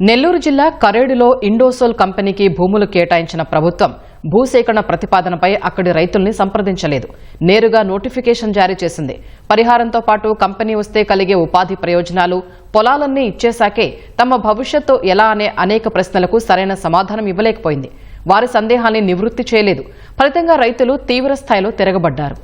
నెల్లూరు జిల్లా కరేడులో ఇండోసోల్ కంపెనీకి భూములు కేటాయించిన ప్రభుత్వం భూసేకరణ ప్రతిపాదనపై అక్కడి రైతుల్ని సంప్రదించలేదు. నేరుగా నోటిఫికేషన్ జారీ చేసింది. పరిహారంతో పాటు కంపెనీ వస్తే కలిగే ఉపాధి ప్రయోజనాలు పొలాలన్నీ ఇచ్చేశాకే తమ భవిష్యత్తు ఎలా అనే అనేక ప్రశ్నలకు సరైన సమాధానం ఇవ్వలేకపోయింది. వారి సందేహాన్ని నివృత్తి చేయలేదు. ఫలితంగా రైతులు తీవ్ర స్థాయిలో తిరగబడ్డారు.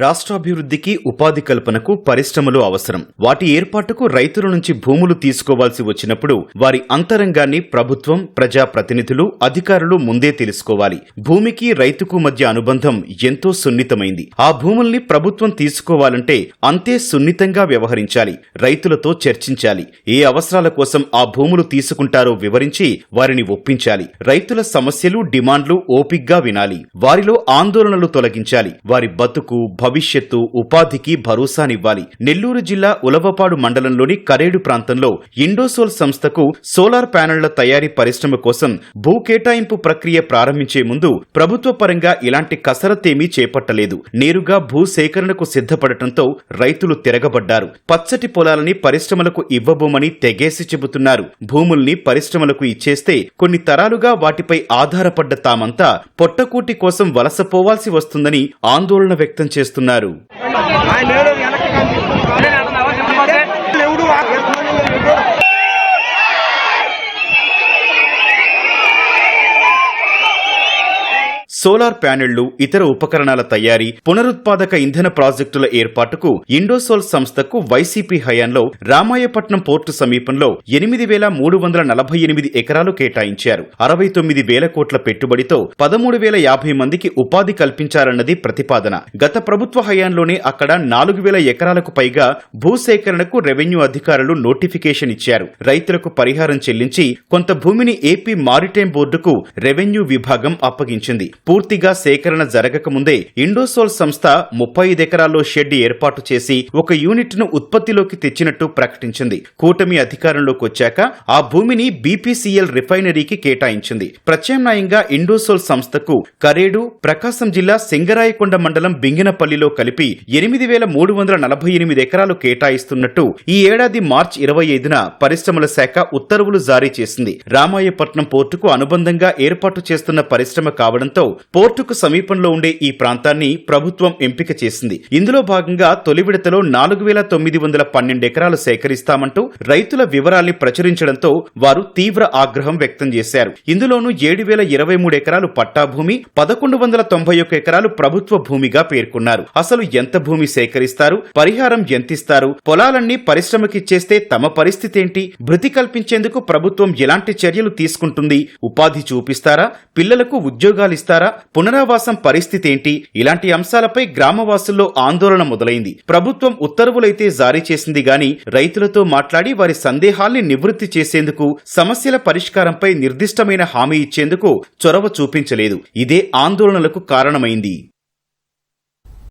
రాష్ట్రాభివృద్ధికి ఉపాధి కల్పనకు పరిశ్రమలు అవసరం. వాటి ఏర్పాటుకు రైతుల నుంచి భూములు తీసుకోవాల్సి వచ్చినప్పుడు వారి అంతరంగాన్ని ప్రభుత్వం ప్రజాప్రతినిధులు అధికారులు ముందే తెలుసుకోవాలి. భూమికి రైతుకు మధ్య అనుబంధం ఎంతో సున్నితమైంది. ఆ భూముల్ని ప్రభుత్వం తీసుకోవాలంటే అంతే సున్నితంగా వ్యవహరించాలి. రైతులతో చర్చించాలి. ఏ అవసరాల కోసం ఆ భూములు తీసుకుంటారో వివరించి వారిని ఒప్పించాలి. రైతుల సమస్యలు డిమాండ్లు ఓపిగ్గా వినాలి. వారిలో ఆందోళనలు తొలగించాలి. వారి బతుకు భవిష్యత్తు ఉపాధికి భరోసానివ్వాలి. నెల్లూరు జిల్లా ఉలవపాడు మండలంలోని కరేడు ప్రాంతంలో ఇండోసోల్ సంస్థకు సోలార్ ప్యానెళ్ళ తయారీ పరిశ్రమ కోసం భూ కేటాయింపు ప్రక్రియ ప్రారంభించే ముందు ప్రభుత్వ పరంగా ఇలాంటి కసరత్తేమీ చేపట్టలేదు. నేరుగా భూ సేకరణకు సిద్ధపడటంతో రైతులు తిరగబడ్డారు. పచ్చటి పొలాలని పరిశ్రమలకు ఇవ్వబోమని తెగేసి చెబుతున్నారు. భూముల్ని పరిశ్రమలకు ఇచ్చేస్తే కొన్ని తరాలుగా వాటిపై ఆధారపడ్డ తామంతా పొట్టకూటి కోసం వలసపోవాల్సి వస్తుందని ఆందోళన వ్యక్తం చేస్తున్నారు ఆయన సోలార్ ప్యానెళ్ళు ఇతర ఉపకరణాల తయారీ పునరుత్పాదక ఇంధన ప్రాజెక్టుల ఏర్పాటుకు ఇండోసోల్ సంస్థకు వైసీపీ హయాంలో రామాయపట్నం పోర్టు సమీపంలో ఎనిమిది వేల మూడు వందల నలభై ఎనిమిది ఎకరాలు కేటాయించారు. అరవై తొమ్మిది వేల కోట్ల పెట్టుబడితో పదమూడు వేల యాభై మందికి ఉపాధి కల్పించారన్నది ప్రతిపాదన. గత ప్రభుత్వ హయాంలోనే అక్కడ నాలుగు వేల ఎకరాలకు పైగా భూసేకరణకు రెవెన్యూ అధికారులు నోటిఫికేషన్ ఇచ్చారు. రైతులకు పరిహారం చెల్లించి కొంత భూమిని ఏపీ మారిటైమ్ బోర్డుకు రెవెన్యూ విభాగం అప్పగించింది. పూర్తిగా సేకరణ జరగకముందే ఇండోసోల్ సంస్థ ముప్పై ఐదు ఎకరాల్లో షెడ్ ఏర్పాటు చేసి ఒక యూనిట్ను ఉత్పత్తిలోకి తెచ్చినట్టు ప్రకటించింది. కూటమి అధికారంలోకి వచ్చాక ఆ భూమిని బీపీసీఎల్ రిఫైనరీకి కేటాయించింది. ప్రత్యామ్నాయంగా ఇండోసోల్ సంస్థకు కరేడు ప్రకాశం జిల్లా సింగరాయకొండ మండలం బింగినపల్లిలో కలిపి ఎనిమిది వేల మూడు వందల నలభై ఎనిమిది ఎకరాలు కేటాయిస్తున్నట్టు ఈ ఏడాది మార్చి ఇరవై ఐదున పరిశ్రమల శాఖ ఉత్తర్వులు జారీ చేసింది. రామాయపట్నం పోర్టుకు అనుబంధంగా ఏర్పాటు చేస్తున్న పరిశ్రమ కావడంతో పోర్టుకు సమీపంలో ఉండే ఈ ప్రాంతాన్ని ప్రభుత్వం ఎంపిక చేసింది. ఇందులో భాగంగా తొలి విడతలో నాలుగు వేల తొమ్మిది వందల పన్నెండు ఎకరాలు సేకరిస్తామంటూ రైతుల వివరాల్ని ప్రచురించడంతో వారు తీవ్ర ఆగ్రహం వ్యక్తం చేశారు. ఇందులోనూ ఏడు వేల ఇరవై మూడు ఎకరాలు పట్టాభూమి పదకొండు వందల తొంభై ఒక్క ఎకరాలు ప్రభుత్వ భూమిగా పేర్కొన్నారు. అసలు ఎంత భూమి సేకరిస్తారు? పరిహారం ఎంతిస్తారు? పొలాలన్నీ పరిశ్రమకిచ్చేస్తే తమ పరిస్థితి ఏంటి భృతి కల్పించేందుకు ప్రభుత్వం ఎలాంటి చర్యలు తీసుకుంటుంది? ఉపాధి చూపిస్తారా? పిల్లలకు ఉద్యోగాలిస్తారా? పునరావాసం పరిస్థితి ఏంటి? ఇలాంటి అంశాలపై గ్రామవాసుల్లో ఆందోళన మొదలైంది. ప్రభుత్వం ఉత్తర్వులైతే జారీ చేసింది గాని రైతులతో మాట్లాడి వారి సందేహాల్ని నివృత్తి చేసేందుకు సమస్యల పరిష్కారంపై నిర్దిష్టమైన హామీ ఇచ్చేందుకు చొరవ చూపించలేదు. ఇదే ఆందోళనలకు కారణమైంది.